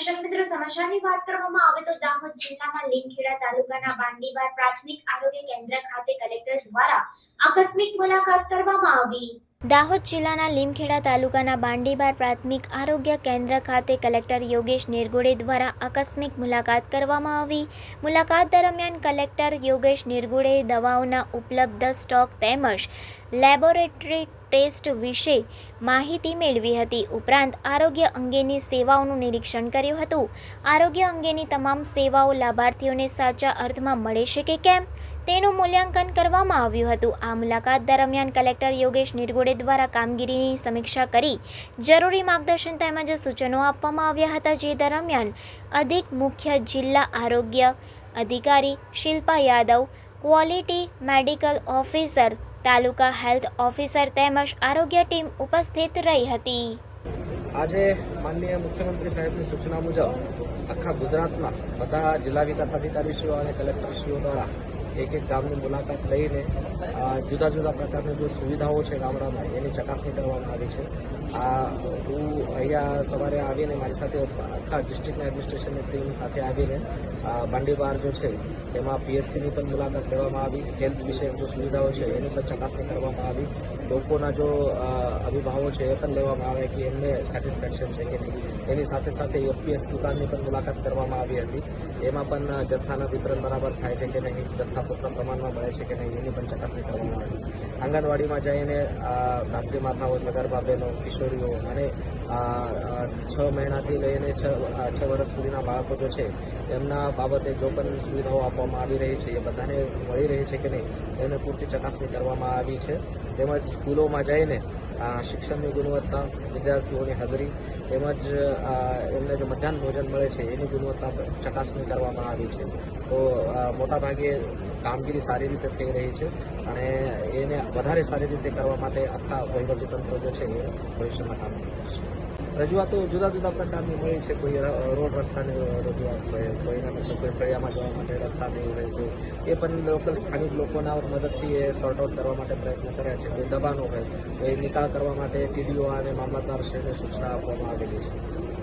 સમાચારની વાત કરવામાં આવે તો દાહોદ જિલ્લામાં લીમખેડા તાલુકાના બાંડીબાર પ્રાથમિક આરોગ્ય કેન્દ્ર ખાતે કલેક્ટર દ્વારા આકસ્મિક મુલાકાત કરવામાં આવી. દાહોદ જિલ્લાના લીમખેડા તાલુકાના બાંડીબાર પ્રાથમિક આરોગ્ય કેન્દ્ર ખાતે કલેક્ટર યોગેશ નિરગુડે દ્વારા આકસ્મિક મુલાકાત કરવામાં આવી. મુલાકાત દરમિયાન કલેક્ટર યોગેશ નિરગુડે દવાઓના ઉપલબ્ધ સ્ટોક તેમજ લેબોરેટરી ટેસ્ટ વિશે માહિતી મેળવી હતી. ઉપરાંત આરોગ્ય અંગેની સેવાઓનું નિરીક્ષણ કર્યું હતું. આરોગ્ય અંગેની તમામ સેવાઓ લાભાર્થીઓને સાચા અર્થમાં મળે છે કે કેમ? તેનું મૂલ્યાંકન કરવામાં આવ્યું હતું. આ મુલાકાત દરમિયાન કલેક્ટર યોગેશ નિરગુડે દ્વારા કામગીરીની સમીક્ષા કરી જરૂરી માર્ગદર્શન તેમજ સૂચનો આપવામાં આવ્યા હતા જે દરમિયાન અધિક મુખ્ય જિલ્લા આરોગ્ય અધિકારી Shilpa Yadav, quality medical officer taluka health officer તેમજ આરોગ્ય ટીમ ઉપસ્થિત રહી હતી. આજે માનનીય મુખ્યમંત્રી સાહેબની સૂચના મુજબ આખા ગુજરાતમાં બધા જિલ્લા વિકાસ અધિકારીશ્રીઓ અને કલેક્ટરશ્રીઓ દ્વારા એક એક ગામની મુલાકાત લઈને જુદા જુદા પ્રકારની જે સુવિધાઓ છે ગામડામાં, એની ચકાસણી કરવામાં આવી છે. આ, હું અહીંયા સવારે આવીને મારી સાથે આખા ડિસ્ટ્રિક્ટ એડમિનિસ્ટ્રેશનની ટીમ સાથે આવીને બાંડીબાર જો છે, એમાં પીએચસીની પણ મુલાકાત લેવામાં આવી હેલ્થ વિશે જે સુવિધાઓ છે, એની પણ ચકાસણી કરવામાં આવી. લોકોના જો અભિભાવો છે, એ પણ લેવામાં આવે કે એમને સેટિસ્ફેક્શન છે કે નહીં. એની સાથે સાથે યુપીએસ દુકાનની પણ મુલાકાત કરવામાં આવી હતી. એમાં પણ જથ્થાના વિતરણ બરાબર થાય છે કે નહીં જથ્થા પૂરતા પ્રમાણમાં મળે છે કે નહીં એની પણ ચકાસણી કરવામાં આવી. આંગણવાડીમાં જઈને અ, ધાત્રી માતાઓ સગર્ભા કિશોરીઓ અને છ મહિનાથી લઈને છ છ વર્ષ સુધીના બાળકો જો છે એમના બાબતે જો પણ સુવિધાઓ આપવામાં આવી રહી છે એ બધાને મળી રહી છે કે નહીં એને પૂરતી ચકાસણી કરવામાં આવી છે. તેમજ સ્કૂલોમાં જઈને શિક્ષણની ગુણવત્તા વિદ્યાર્થીઓની હાજરી તેમજ એમને જે મધ્યાહન ભોજન મળે છે, એની ગુણવત્તા ચકાસણી કરવામાં આવી છે. તો મોટાભાગે કામગીરી સારી રીતે થઈ રહી છે અને એને વધારે સારી રીતે કરવા માટે આખા વહીવટીતંત્ર જે છે એ ભવિષ્યમાં કામ કરશે. રજૂઆતો જુદા જુદા પ્રકારની હોય છે. કોઈ રોડ રસ્તાની રજૂઆત હોય કોઈને મતલબ કોઈ ફળિયામાં જવા માટે રસ્તા નહીં હોય તો એ પણ લોકલ સ્થાનિક લોકોના મદદથી એ સોર્ટ આઉટ કરવા માટે પ્રયત્ન કર્યા છે. કોઈ દબાણો હોય તો એ નિકાલ કરવા માટે ટીડીઓ અને મામલતદારશ્રીને સૂચના આપવામાં આવેલી છે.